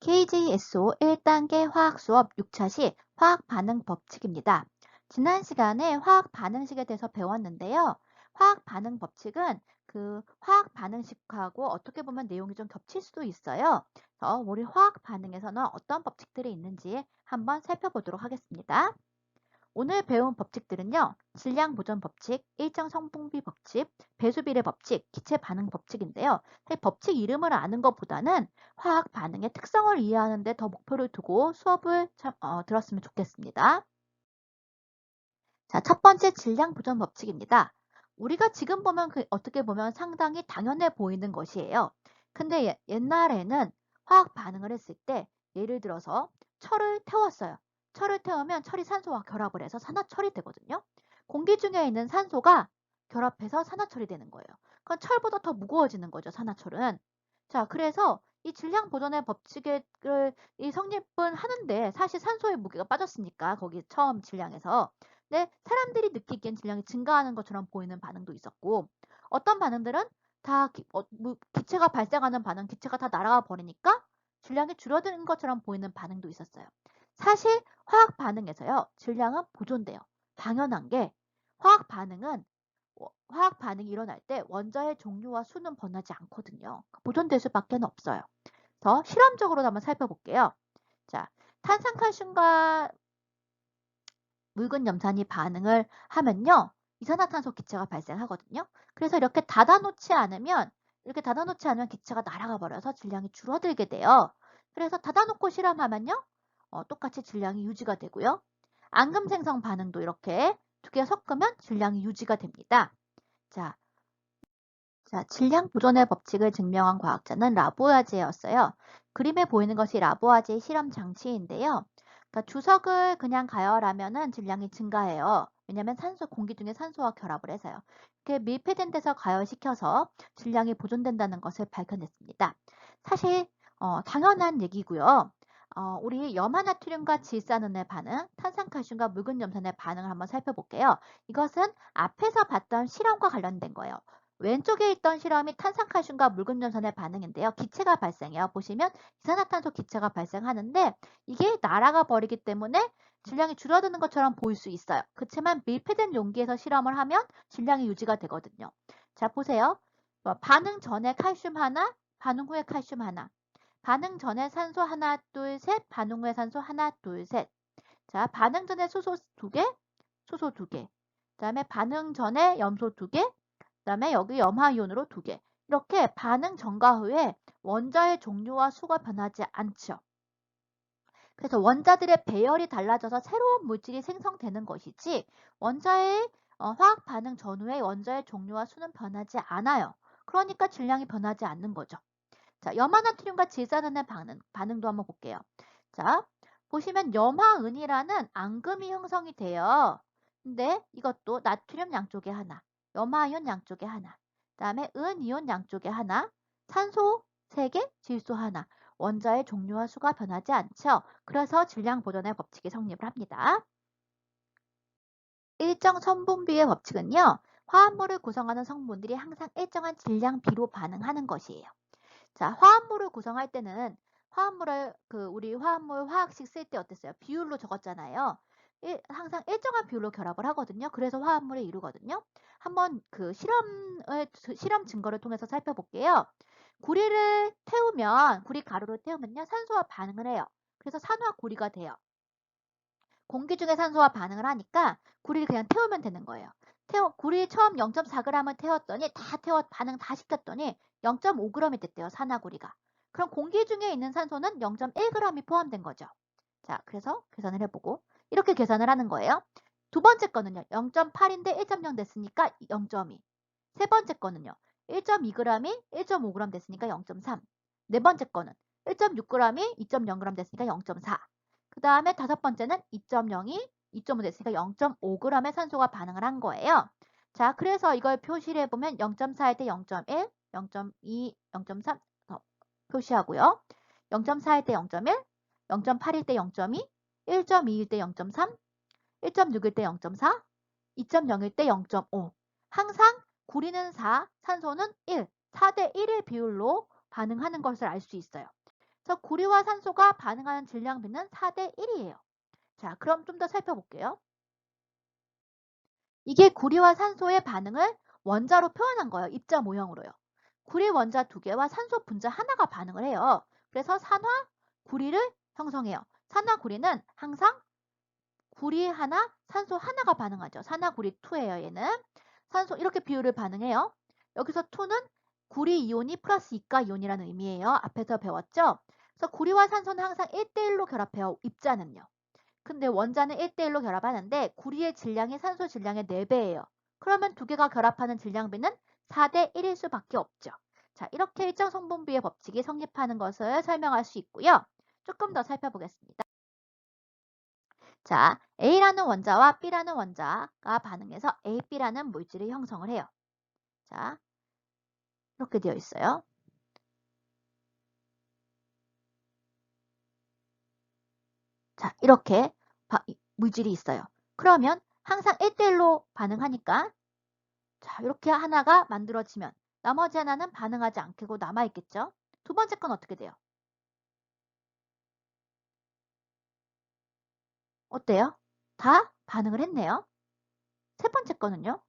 KJSO 1단계 화학 수업 6차 시 화학 반응 법칙입니다. 지난 시간에 화학 반응식에 대해서 배웠는데요. 화학 반응 법칙은 그 화학 반응식하고 어떻게 보면 내용이 좀 겹칠 수도 있어요. 그래서 우리 화학 반응에서는 어떤 법칙들이 있는지 한번 살펴보도록 하겠습니다. 오늘 배운 법칙들은요. 질량 보존 법칙, 일정 성분비 법칙, 배수 비례 법칙, 기체 반응 법칙인데요. 법칙 이름을 아는 것보다는 화학 반응의 특성을 이해하는 데 더 목표를 두고 수업을 참, 어, 들었으면 좋겠습니다. 자, 첫 번째 질량 보존 법칙입니다. 우리가 지금 보면 그 어떻게 보면 상당히 당연해 보이는 것이에요. 근데 예, 옛날에는 화학 반응을 했을 때 예를 들어서 철을 태웠어요. 철을 태우면 철이 산소와 결합을 해서 산화철이 되거든요. 공기 중에 있는 산소가 결합해서 산화철이 되는 거예요. 그건 철보다 더 무거워지는 거죠, 산화철은. 자, 그래서 이 질량 보존의 법칙을 이 성립은 하는데 사실 산소의 무게가 빠졌으니까 거기 처음 질량에서 네, 사람들이 느끼기엔 질량이 증가하는 것처럼 보이는 반응도 있었고 어떤 반응들은 다 기, 어, 뭐, 기체가 발생하는 반응, 기체가 다 날아가 버리니까 질량이 줄어드는 것처럼 보이는 반응도 있었어요. 사실 화학 반응에서요. 질량은 보존돼요. 당연한 게 화학 반응은 화학 반응이 일어날 때 원자의 종류와 수는 변하지 않거든요. 보존될 수밖에 없어요. 더 실험적으로 한번 살펴볼게요. 자, 탄산칼슘과 묽은 염산이 반응을 하면요. 이산화탄소 기체가 발생하거든요. 그래서 이렇게 닫아놓지 않으면 이렇게 닫아놓지 않으면 기체가 날아가 버려서 질량이 줄어들게 돼요. 그래서 닫아놓고 실험하면요. 어, 똑같이 질량이 유지가 되고요. 앙금 생성 반응도 이렇게 두 개 섞으면 질량이 유지가 됩니다. 자, 자, 질량 보존의 법칙을 증명한 과학자는 라보아제였어요. 그림에 보이는 것이 라보아제의 실험 장치인데요. 그러니까 주석을 그냥 가열하면은 질량이 증가해요. 왜냐하면 산소, 공기 중에 산소와 결합을 해서요. 이렇게 밀폐된 데서 가열시켜서 질량이 보존된다는 것을 밝혀냈습니다. 사실 어, 당연한 얘기고요. 어, 우리 염화나트륨과 질산은의 반응, 탄산칼슘과 묽은 염산의 반응을 한번 살펴볼게요. 이것은 앞에서 봤던 실험과 관련된 거예요. 왼쪽에 있던 실험이 탄산칼슘과 묽은 염산의 반응인데요. 기체가 발생해요. 보시면 이산화탄소 기체가 발생하는데 이게 날아가 버리기 때문에 질량이 줄어드는 것처럼 보일 수 있어요. 그렇지만 밀폐된 용기에서 실험을 하면 질량이 유지가 되거든요. 자 보세요. 뭐 반응 전에 칼슘 하나, 반응 후에 칼슘 하나. 반응 전에 산소 하나, 둘, 셋, 반응 후에 산소 하나, 둘, 셋. 자, 반응 전에 수소 두 개, 수소 두 개. 그 다음에 반응 전에 염소 두 개, 그 다음에 여기 염화이온으로 두 개. 이렇게 반응 전과 후에 원자의 종류와 수가 변하지 않죠. 그래서 원자들의 배열이 달라져서 새로운 물질이 생성되는 것이지 원자의 어, 화학 반응 전후에 원자의 종류와 수는 변하지 않아요. 그러니까 질량이 변하지 않는 거죠. 자, 염화나트륨과 질산은의 반응, 반응도 한번 볼게요. 자, 보시면 염화은이라는 앙금이 형성이 돼요. 근데 이것도 나트륨 양쪽에 하나, 염화이온 양쪽에 하나, 그 다음에 은이온 양쪽에 하나, 산소 3개, 질소 하나, 원자의 종류와 수가 변하지 않죠. 그래서 질량 보존의 법칙이 성립을 합니다. 일정 성분비의 법칙은요. 화합물을 구성하는 성분들이 항상 일정한 질량 비로 반응하는 것이에요. 자, 화합물을 구성할 때는 화합물을 그 우리 화합물 화학식 쓸 때 어땠어요? 비율로 적었잖아요. 일, 항상 일정한 비율로 결합을 하거든요. 그래서 화합물을 이루거든요. 한번 그 실험을 실험 증거를 통해서 살펴볼게요. 구리를 태우면 구리 가루를 태우면요 산소와 반응을 해요. 그래서 산화 구리가 돼요. 공기 중에 산소와 반응을 하니까 구리를 그냥 태우면 되는 거예요. 태워, 구리 처음 0.4g을 태웠더니 다 태워 반응 다 시켰더니 0.5g이 됐대요. 산화구리가. 그럼 공기 중에 있는 산소는 0.1g이 포함된 거죠. 자, 그래서 계산을 해보고 이렇게 계산을 하는 거예요. 두 번째 거는요. 0.8인데 1.0 됐으니까 0.2. 세 번째 거는요. 1.2g이 1.5g 됐으니까 0.3. 네 번째 거는 1.6g이 2.0g 됐으니까 0.4. 그 다음에 다섯 번째는 2.0이 2.5 됐으니까 0.5g의 산소가 반응을 한 거예요. 자, 그래서 이걸 표시를 해보면 0.4일 때 0.1, 0.2, 0.3 표시하고요. 0.4일 때 0.1, 0.8일 때 0.2, 1.2일 때 0.3, 1.6일 때 0.4, 2.0일 때 0.5. 항상 구리는 4, 산소는 1, 4대 1의 비율로 반응하는 것을 알 수 있어요. 그래서 구리와 산소가 반응하는 질량비는 4대 1이에요. 자, 그럼 좀 더 살펴볼게요. 이게 구리와 산소의 반응을 원자로 표현한 거예요. 입자 모형으로요. 구리 원자 두 개와 산소 분자 하나가 반응을 해요. 그래서 산화 구리를 형성해요. 산화 구리는 항상 구리 하나, 산소 하나가 반응하죠. 산화 구리 2예요. 얘는 산소 이렇게 비율을 반응해요. 여기서 2는 구리 이온이 플러스 이가 이온이라는 의미예요. 앞에서 배웠죠? 그래서 구리와 산소는 항상 1대1로 결합해요. 입자는요. 근데 원자는 1대1로 결합하는데 구리의 질량이 산소 질량의 4배예요. 그러면 두 개가 결합하는 질량비는 4대 1일 수밖에 없죠. 자, 이렇게 일정 성분비의 법칙이 성립하는 것을 설명할 수 있고요. 조금 더 살펴보겠습니다. 자, A라는 원자와 B라는 원자가 반응해서 A, B라는 물질을 형성을 해요. 자, 이렇게 되어 있어요. 자, 이렇게 바- 물질이 있어요. 그러면 항상 1대1로 반응하니까 자, 이렇게 하나가 만들어지면 나머지 하나는 반응하지 않고 남아있겠죠? 두 번째 건 어떻게 돼요? 어때요? 다 반응을 했네요. 세 번째 거는요?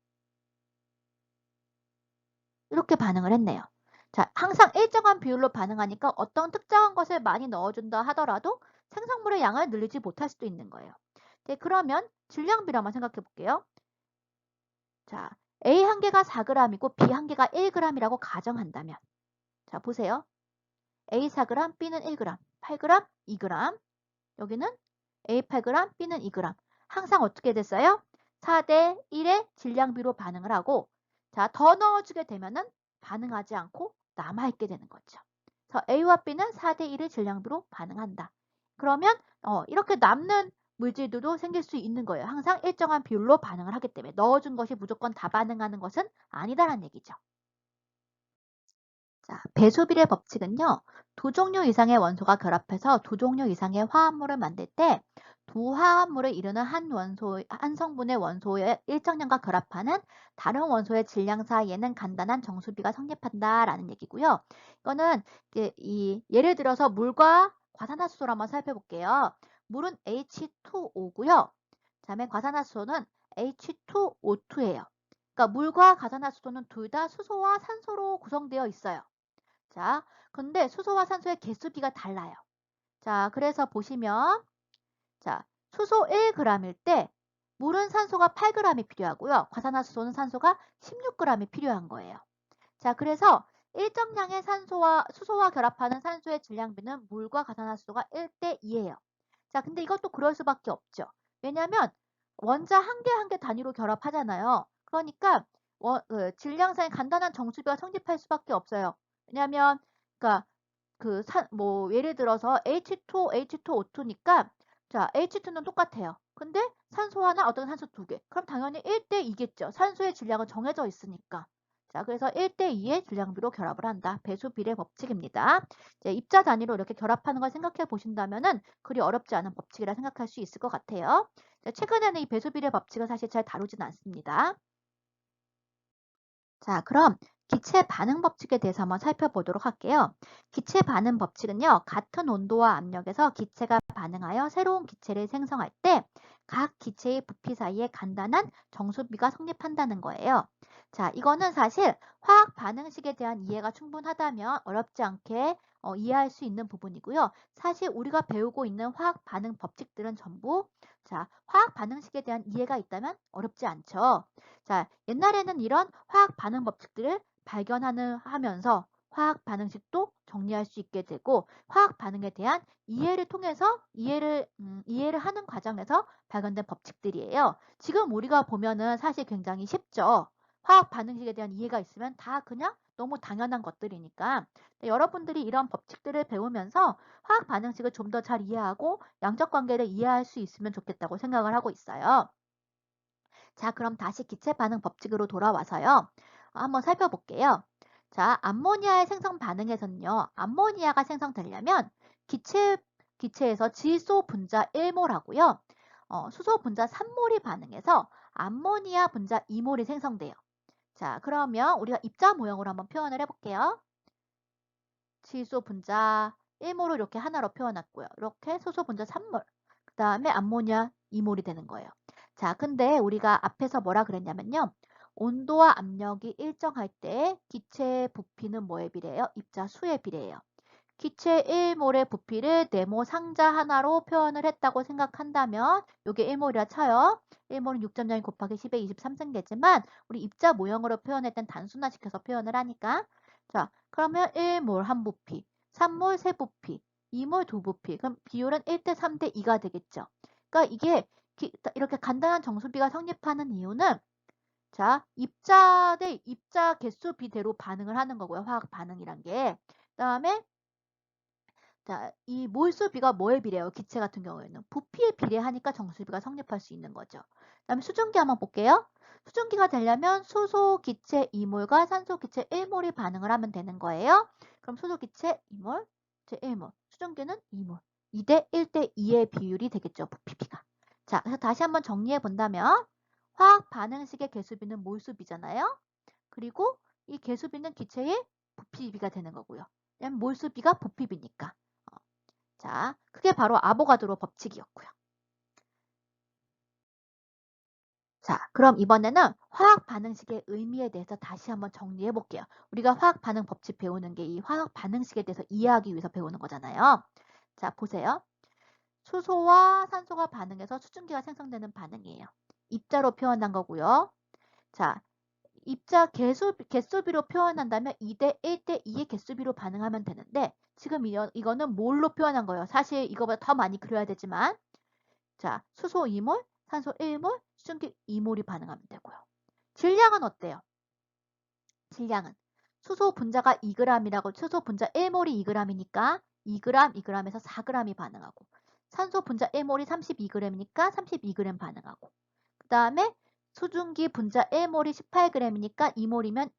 이렇게 반응을 했네요. 자, 항상 일정한 비율로 반응하니까 어떤 특정한 것을 많이 넣어준다 하더라도 생성물의 양을 늘리지 못할 수도 있는 거예요. 네, 그러면 질량비를 한번 생각해 볼게요. 자, A 한 개가 4g이고 B 한 개가 1g이라고 가정한다면 자, 보세요. A 4g, B는 1g, 8g, 2g. 여기는 A 8g, B는 2g. 항상 어떻게 됐어요? 4대 1의 질량비로 반응을 하고 자, 더 넣어주게 되면은 반응하지 않고 남아있게 되는 거죠. 그래서 A와 B는 4대 1의 질량비로 반응한다. 그러면 어, 이렇게 남는 물질들도 생길 수 있는 거예요. 항상 일정한 비율로 반응을 하기 때문에 넣어준 것이 무조건 다 반응하는 것은 아니다라는 얘기죠. 자, 배수비례 법칙은요. 두 종류 이상의 원소가 결합해서 두 종류 이상의 화합물을 만들 때 두 화합물을 이루는 한 원소, 한 성분의 원소의 일정량과 결합하는 다른 원소의 질량 사이에는 간단한 정수비가 성립한다라는 얘기고요. 이거는 이 예를 들어서 물과 과산화수소를 한번 살펴볼게요. 물은 H2O고요. 다음에 과산화수소는 H2O2예요. 그러니까 물과 과산화수소는 둘 다 수소와 산소로 구성되어 있어요. 자, 근데 수소와 산소의 개수비가 달라요. 자, 그래서 보시면 자, 수소 1g일 때 물은 산소가 8g이 필요하고요. 과산화수소는 산소가 16g이 필요한 거예요. 자, 그래서 일정량의 산소와 수소와 결합하는 산소의 질량비는 물과 과산화수소가 1대 2예요. 자, 근데 이것도 그럴 수밖에 없죠. 왜냐하면 원자 한 개 한 개 단위로 결합하잖아요. 그러니까 원, 그 질량상의 간단한 정수비가 성립할 수밖에 없어요. 왜냐하면 그러니까 그 산, 뭐 예를 들어서 H2, H2O2니까 자 H2는 똑같아요. 근데 산소 하나, 어떤 산소 두 개. 그럼 당연히 1대 2겠죠. 산소의 질량은 정해져 있으니까. 자, 그래서 1대 2의 질량비로 결합을 한다. 배수 비례 법칙입니다. 이제 입자 단위로 이렇게 결합하는 걸 생각해 보신다면은 그리 어렵지 않은 법칙이라 생각할 수 있을 것 같아요. 자, 최근에는 이 배수 비례 법칙은 사실 잘 다루진 않습니다. 자, 그럼 기체 반응 법칙에 대해서 한번 살펴보도록 할게요. 기체 반응 법칙은요, 같은 온도와 압력에서 기체가 반응하여 새로운 기체를 생성할 때 각 기체의 부피 사이에 간단한 정수비가 성립한다는 거예요. 자, 이거는 사실 화학 반응식에 대한 이해가 충분하다면 어렵지 않게 어, 이해할 수 있는 부분이고요. 사실 우리가 배우고 있는 화학 반응 법칙들은 전부 자, 화학 반응식에 대한 이해가 있다면 어렵지 않죠. 자, 옛날에는 이런 화학 반응 법칙들을 발견하는 하면서 화학 반응식도 정리할 수 있게 되고 화학 반응에 대한 이해를 통해서 이해를 음, 이해를 하는 과정에서 발견된 법칙들이에요. 지금 우리가 보면은 사실 굉장히 쉽죠. 화학 반응식에 대한 이해가 있으면 다 그냥 너무 당연한 것들이니까 네, 여러분들이 이런 법칙들을 배우면서 화학 반응식을 좀 더 잘 이해하고 양적 관계를 이해할 수 있으면 좋겠다고 생각을 하고 있어요. 자, 그럼 다시 기체 반응 법칙으로 돌아와서요. 한번 살펴볼게요. 자, 암모니아의 생성 반응에서는요. 암모니아가 생성되려면 기체, 기체에서 질소 분자 1몰하고요. 어, 수소 분자 3몰이 반응해서 암모니아 분자 2몰이 생성돼요. 자, 그러면 우리가 입자 모형으로 한번 표현을 해볼게요. 질소 분자 1몰을 이렇게 하나로 표현했고요. 이렇게 수소 분자 3몰. 그 다음에 암모니아 2몰이 되는 거예요. 자, 근데 우리가 앞에서 뭐라 그랬냐면요. 온도와 압력이 일정할 때 기체의 부피는 뭐에 비례해요? 입자 수에 비례해요. 기체 1몰의 부피를 네모 상자 하나로 표현을 했다고 생각한다면 이게 1몰이라 쳐요. 1몰은 6.0 곱하기 10의 23승계지만 우리 입자 모형으로 표현했던 단순화시켜서 표현을 하니까 자 그러면 1몰 한 부피, 3몰 세 부피, 2몰 두 부피 그럼 비율은 1대 3대 2가 되겠죠. 그러니까 이게 기- 이렇게 간단한 정수비가 성립하는 이유는 자 입자 대 입자 개수 비대로 반응을 하는 거고요. 화학 반응이란 게. 그다음에 자, 이 몰수 비가 뭐에 비례해요? 기체 같은 경우에는 부피에 비례하니까 정수비가 성립할 수 있는 거죠. 그다음에 수증기 한번 볼게요. 수증기가 되려면 수소 기체 2몰과 산소 기체 1몰이 반응을 하면 되는 거예요. 그럼 수소 기체 2몰, 제 1몰, 수증기는 2몰. 2대 1대 2의 비율이 되겠죠. 부피비가. 자, 그래서 다시 한번 정리해 본다면 화학 반응식의 개수비는 몰수비잖아요. 그리고 이 개수비는 기체의 부피비가 되는 거고요. 몰수비가 부피비니까. 어, 자, 그게 바로 아보가드로 법칙이었고요. 자, 그럼 이번에는 화학 반응식의 의미에 대해서 다시 한번 정리해 볼게요. 우리가 화학 반응 법칙 배우는 게 이 화학 반응식에 대해서 이해하기 위해서 배우는 거잖아요. 자, 보세요. 수소와 산소가 반응해서 수증기가 생성되는 반응이에요. 입자로 표현한 거고요. 자, 입자 개수, 개수비로 표현한다면 2대 1대 2의 개수비로 반응하면 되는데 지금 이거, 이거는 몰로 표현한 거예요. 사실 이거보다 더 많이 그려야 되지만 자, 수소 2몰, 산소 1몰, 수증기 2몰이 반응하면 되고요. 질량은 어때요? 질량은 수소 분자가 2g이라고 수소 분자 1몰이 2g이니까 2g, 2g에서 4g이 반응하고 산소 분자 1몰이 32g이니까 32g 반응하고 그 다음에 수증기 분자 1몰이 18g이니까 2몰이면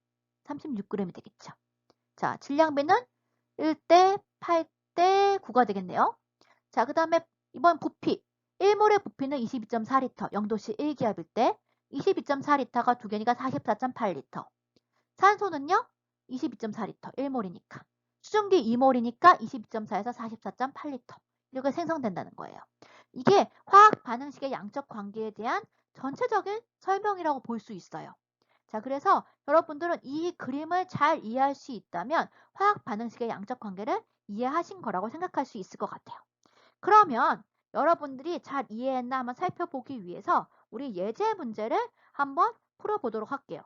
36g이 되겠죠. 자, 질량비는 1대 8대 9가 되겠네요. 자, 그 다음에 이번 부피. 1몰의 부피는 22.4리터, 0도씨 1기압일 때 22.4리터가 두 개니까 44.8리터. 산소는요? 22.4리터, 1몰이니까. 수증기 2몰이니까 22.4에서 44.8리터. 이렇게 생성된다는 거예요. 이게 화학 반응식의 양적 관계에 대한 전체적인 설명이라고 볼 수 있어요. 자, 그래서 여러분들은 이 그림을 잘 이해할 수 있다면 화학 반응식의 양적 관계를 이해하신 거라고 생각할 수 있을 것 같아요. 그러면 여러분들이 잘 이해했나 한번 살펴보기 위해서 우리 예제 문제를 한번 풀어보도록 할게요.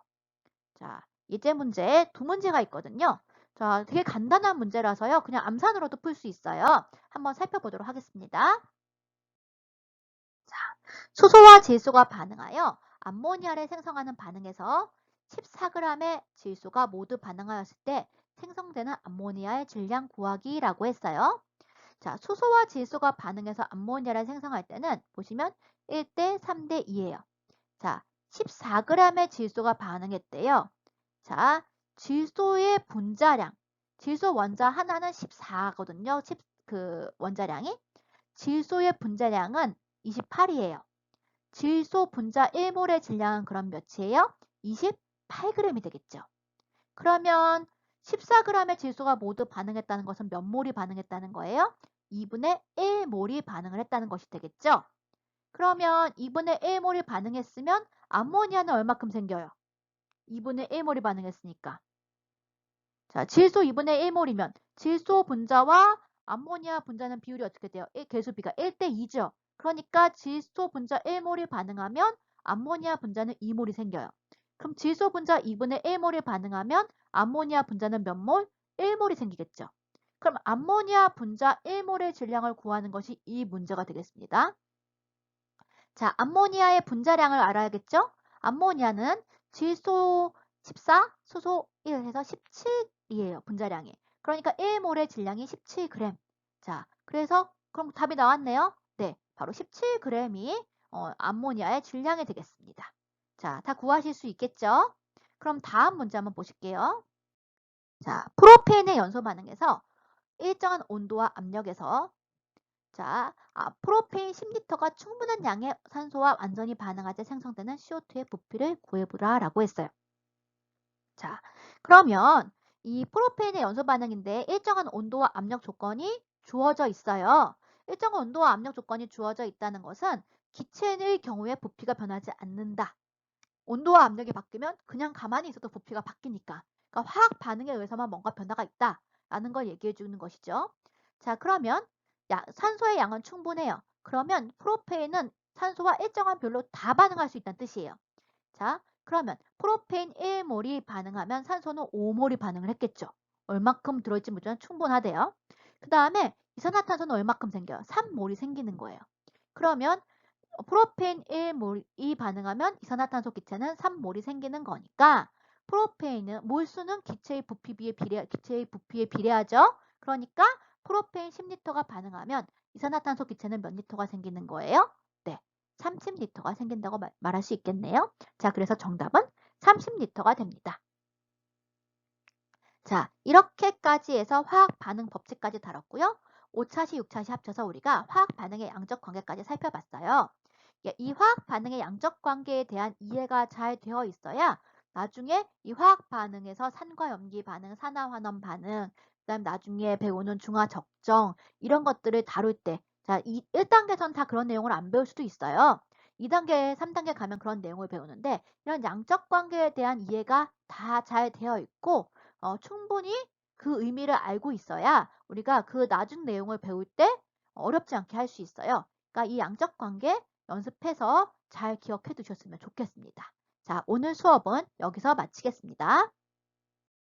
자, 예제 문제에 두 문제가 있거든요. 자, 되게 간단한 문제라서요. 그냥 암산으로도 풀 수 있어요. 한번 살펴보도록 하겠습니다. 자, 수소와 질소가 반응하여 암모니아를 생성하는 반응에서 14g의 질소가 모두 반응하였을 때 생성되는 암모니아의 질량 구하기라고 했어요. 자, 수소와 질소가 반응해서 암모니아를 생성할 때는 보시면 1대 3대 2예요. 자, 14g의 질소가 반응했대요. 자, 질소의 분자량. 질소 원자 하나는 14거든요. 10, 그 원자량이. 질소의 분자량은 28이에요. 질소 분자 1몰의 질량은 그럼 몇이에요? 28g이 되겠죠. 그러면 14g의 질소가 모두 반응했다는 것은 몇 몰이 반응했다는 거예요? 2분의 1몰이 반응을 했다는 것이 되겠죠. 그러면 2분의 1몰이 반응했으면 암모니아는 얼마큼 생겨요? 2분의 1몰이 반응했으니까. 자, 질소 2분의 1몰이면 질소 분자와 암모니아 분자는 비율이 어떻게 돼요? 1, 개수 비가 1대 2죠. 그러니까 질소 분자 1몰이 반응하면 암모니아 분자는 2몰이 생겨요. 그럼 질소 분자 2분의 1몰이 반응하면 암모니아 분자는 몇 몰? 1몰이 생기겠죠. 그럼 암모니아 분자 1몰의 질량을 구하는 것이 이 문제가 되겠습니다. 자, 암모니아의 분자량을 알아야겠죠? 암모니아는 질소 14, 수소 1 해서 17이에요. 분자량이. 그러니까 1몰의 질량이 17g. 자, 그래서 그럼 답이 나왔네요. 네, 바로 17g이 어, 암모니아의 질량이 되겠습니다. 자, 다 구하실 수 있겠죠? 그럼 다음 문제 한번 보실게요. 자, 프로페인의 연소 반응에서 일정한 온도와 압력에서 자, 아, 프로페인 10리터가 충분한 양의 산소와 완전히 반응할 때 생성되는 CO2의 부피를 구해보라 라고 했어요. 자, 그러면 이 프로페인의 연소 반응인데 일정한 온도와 압력 조건이 주어져 있어요. 일정한 온도와 압력 조건이 주어져 있다는 것은 기체의 경우에 부피가 변하지 않는다. 온도와 압력이 바뀌면 그냥 가만히 있어도 부피가 바뀌니까. 그러니까 화학 반응에 의해서만 뭔가 변화가 있다 라는 걸 얘기해 주는 것이죠. 자, 그러면 야, 산소의 양은 충분해요. 그러면 프로페인은 산소와 일정한 비율로 다 반응할 수 있다는 뜻이에요. 자, 그러면 프로페인 1몰이 반응하면 산소는 5몰이 반응을 했겠죠. 얼마큼 들어있지 못하면 충분하대요. 그 다음에 이산화탄소는 얼마큼 생겨요? 3몰이 생기는 거예요. 그러면 프로페인 1몰이 반응하면 이산화탄소 기체는 3몰이 생기는 거니까 프로페인은 몰수는 기체의 부피비에 비례 기체의 부피에 비례하죠. 그러니까 프로페인 10리터가 반응하면 이산화탄소 기체는 몇 리터가 생기는 거예요? 네, 30리터가 생긴다고 말, 말할 수 있겠네요. 자, 그래서 정답은 30리터가 됩니다. 자, 이렇게까지 해서 화학 반응 법칙까지 다뤘고요. 5차시, 6차시 합쳐서 우리가 화학 반응의 양적 관계까지 살펴봤어요. 예, 이 화학 반응의 양적 관계에 대한 이해가 잘 되어 있어야 나중에 이 화학 반응에서 산과 염기 반응, 산화환원 반응, 그다음 나중에 배우는 중화 적정 이런 것들을 다룰 때 자, 이 1단계선 다 그런 내용을 안 배울 수도 있어요. 2단계, 3단계 가면 그런 내용을 배우는데 이런 양적 관계에 대한 이해가 다 잘 되어 있고 어, 충분히 그 의미를 알고 있어야 우리가 그 나중 내용을 배울 때 어렵지 않게 할 수 있어요. 그러니까 이 양적 관계 연습해서 잘 기억해 두셨으면 좋겠습니다. 자, 오늘 수업은 여기서 마치겠습니다.